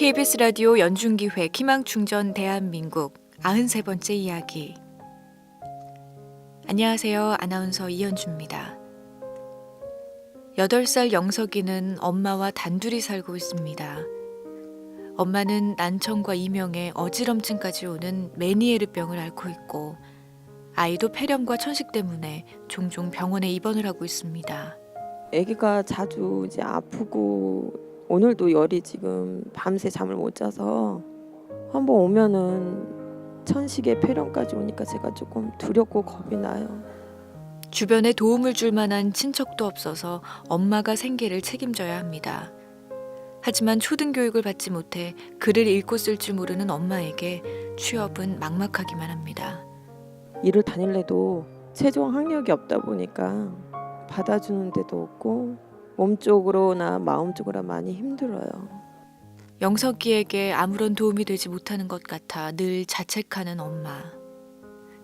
KBS 라디오 연중기획 희망충전 대한민국 93번째 이야기. 안녕하세요. 아나운서 이현주입니다. 8살 영석이는 엄마와 단둘이 살고 있습니다. 엄마는 난청과 이명에 어지럼증까지 오는 메니에르병을 앓고 있고 아이도 폐렴과 천식 때문에 종종 병원에 입원을 하고 있습니다. 아기가 자주 이제 아프고 오늘도 열이 지금 밤새 잠을 못 자서 한번 오면은 천식에 폐렴까지 오니까 제가 조금 두렵고 겁이 나요. 주변에 도움을 줄 만한 친척도 없어서 엄마가 생계를 책임져야 합니다. 하지만 초등교육을 받지 못해 글을 읽고 쓸 줄 모르는 엄마에게 취업은 막막하기만 합니다. 일을 다닐래도 최종 학력이 없다 보니까 받아주는 데도 없고 몸쪽으로나 마음 쪽으로 많이 힘들어요. 영석이에게 아무런 도움이 되지 못하는 것 같아 늘 자책하는 엄마.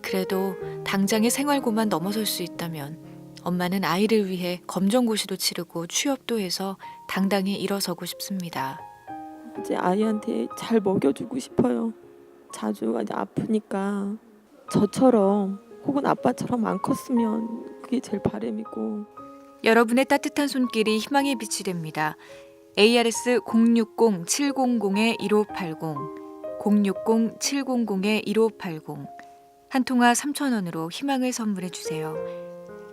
그래도 당장의 생활고만 넘어설 수 있다면 엄마는 아이를 위해 검정고시도 치르고 취업도 해서 당당히 일어서고 싶습니다. 이제 아이한테 잘 먹여주고 싶어요. 자주 이제 아프니까 저처럼 혹은 아빠처럼 안 컸으면 그게 제일 바람이고 여러분의 따뜻한 손길이 희망의 빛이 됩니다. ARS 060-700-1580 060-700-1580 한 통화 3,000원으로 희망을 선물해 주세요.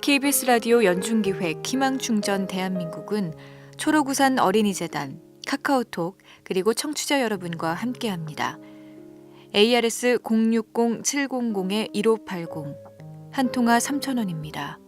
KBS 라디오 연중기획 희망충전 대한민국은 초록우산 어린이재단, 카카오톡 그리고 청취자 여러분과 함께합니다. ARS 060-700-1580 한 통화 3,000원입니다.